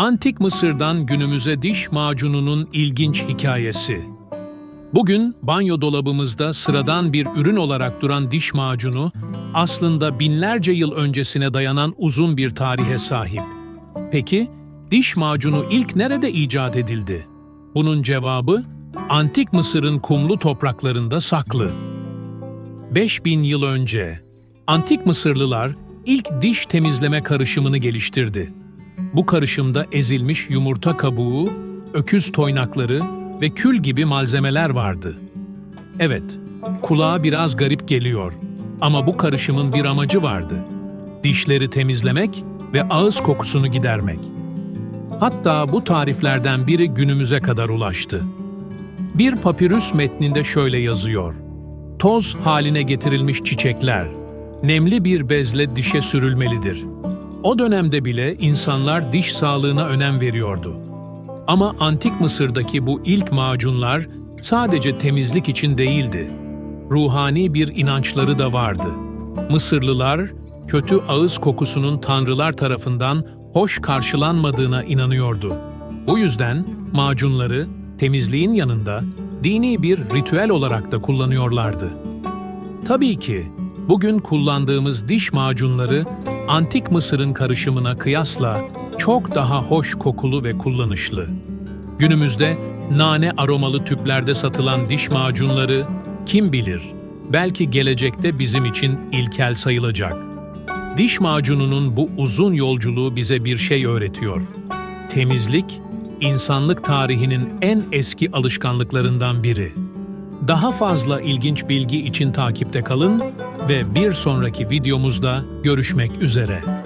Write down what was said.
Antik Mısır'dan günümüze diş macununun ilginç hikayesi. Bugün banyo dolabımızda sıradan bir ürün olarak duran diş macunu aslında binlerce yıl öncesine dayanan uzun bir tarihe sahip. Peki diş macunu ilk nerede icat edildi? Bunun cevabı Antik Mısır'ın kumlu topraklarında saklı. 5000 yıl önce Antik Mısırlılar ilk diş temizleme karışımını geliştirdi. Bu karışımda ezilmiş yumurta kabuğu, öküz toynakları ve kül gibi malzemeler vardı. Evet, kulağa biraz garip geliyor ama bu karışımın bir amacı vardı. Dişleri temizlemek ve ağız kokusunu gidermek. Hatta bu tariflerden biri günümüze kadar ulaştı. Bir papirüs metninde şöyle yazıyor. Toz haline getirilmiş çiçekler, nemli bir bezle dişe sürülmelidir. O dönemde bile insanlar diş sağlığına önem veriyordu. Ama antik Mısır'daki bu ilk macunlar sadece temizlik için değildi. Ruhani bir inançları da vardı. Mısırlılar, kötü ağız kokusunun tanrılar tarafından hoş karşılanmadığına inanıyordu. Bu yüzden macunları temizliğin yanında dini bir ritüel olarak da kullanıyorlardı. Tabii ki bugün kullandığımız diş macunları antik Mısır'ın karışımına kıyasla çok daha hoş kokulu ve kullanışlı. Günümüzde nane aromalı tüplerde satılan diş macunları kim bilir belki gelecekte bizim için ilkel sayılacak. Diş macununun bu uzun yolculuğu bize bir şey öğretiyor. Temizlik, insanlık tarihinin en eski alışkanlıklarından biri. Daha fazla ilginç bilgi için takipte kalın ve bir sonraki videomuzda görüşmek üzere.